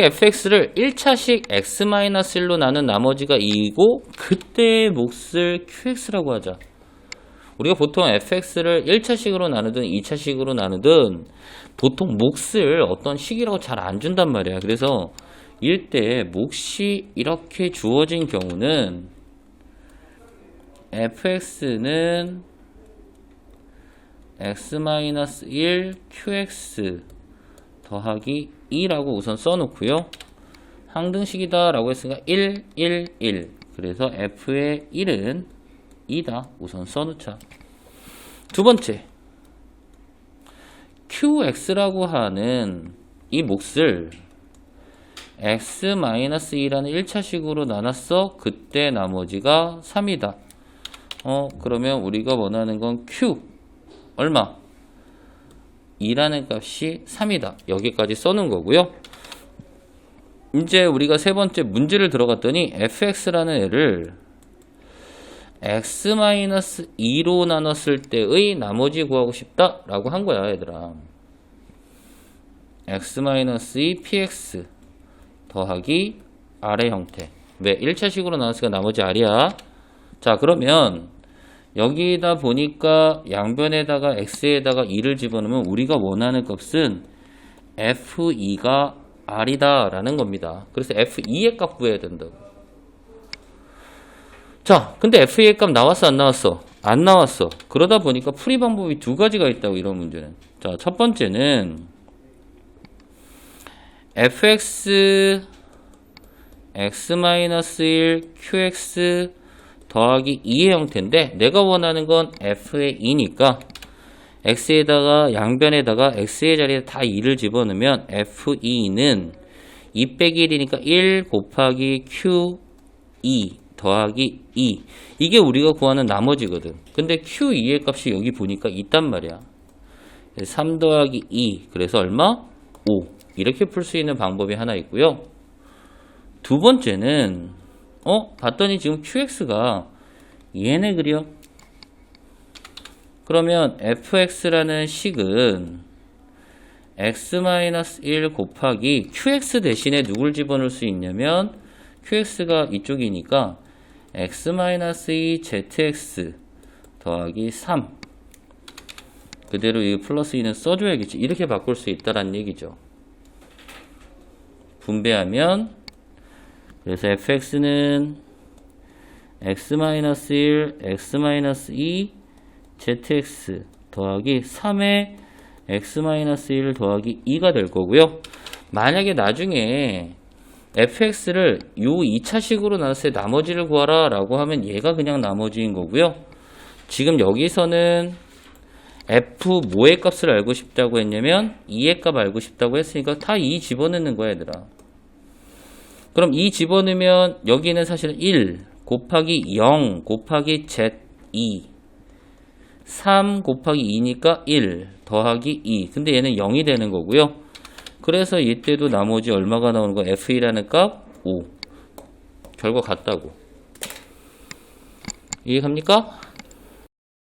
fx를 1차식 x-1로 나눈 나머지가 2이고 그때의 몫을 qx라고 하자. 우리가 보통 fx를 1차식으로 나누든 2차식으로 나누든 보통 몫을 어떤 식이라고 잘 안 준단 말이야. 그래서 일때 몫이 이렇게 주어진 경우는 fx는 x-1 qx 더하기 2라고 우선 써놓고요. 항등식이다 라고 했으니까 1, 1, 1 그래서 f의 1은 2다 우선 써놓자. 두 번째 qx라고 하는 이 몫을 x-2라는 1차식으로 나눴어. 그때 나머지가 3이다. 어, 그러면 우리가 원하는 건 q. 얼마? 2라는 값이 3이다. 여기까지 써놓은 거고요. 이제 우리가 세 번째 문제를 들어갔더니 fx라는 애를 x-2로 나눴을 때의 나머지 구하고 싶다 라고 한 거야 얘들아 x-2 px 더하기 r의 형태 왜 1차식으로 나눴으니까 나머지 r이야 자 그러면 여기다 보니까 양변에다가 x에다가 2를 집어넣으면 우리가 원하는 값은 f2가 r이다 라는 겁니다. 그래서 f2의 값 구해야 된다고. 자 근데 f2의 값 나왔어 안 나왔어? 안 나왔어. 그러다 보니까 풀이 방법이 두 가지가 있다고 이런 문제는. 자 첫 번째는 fx x-1 qx 더하기 2의 형태인데 내가 원하는 건 f의 2니까 x에다가 양변에다가 x의 자리에 다 2를 집어넣으면 f2는 2 빼기 1이니까 1 곱하기 q2 더하기 2 이게 우리가 구하는 나머지거든. 근데 q2의 값이 여기 보니까 있단 말이야. 3 더하기 2 그래서 얼마? 5 이렇게 풀 수 있는 방법이 하나 있고요. 두 번째는 어? 봤더니 지금 qx가 얘네 그려? 그러면 fx라는 식은 x-1 곱하기 qx 대신에 누굴 집어넣을 수 있냐면 qx가 이쪽이니까 x-2 zx 더하기 3 그대로 이 플러스 2는 써줘야겠지. 이렇게 바꿀 수 있다란 얘기죠. 분배하면 그래서 fx는 x-1, x-2, zx 더하기 3의 x-1 더하기 2가 될 거고요. 만약에 나중에 fx를 요 2차식으로 나눴을 때 나머지를 구하라 라고 하면 얘가 그냥 나머지인 거고요. 지금 여기서는 f 뭐의 값을 알고 싶다고 했냐면 2의 값 알고 싶다고 했으니까 다 2 집어넣는 거야 얘들아. 그럼 2 집어넣으면 여기는 사실은 1 곱하기 0 곱하기 z2 3 곱하기 2니까 1 더하기 2 근데 얘는 0이 되는 거고요. 그래서 이때도 나머지 얼마가 나오는 거? f2라는 값 5 결과 같다고. 이해갑니까?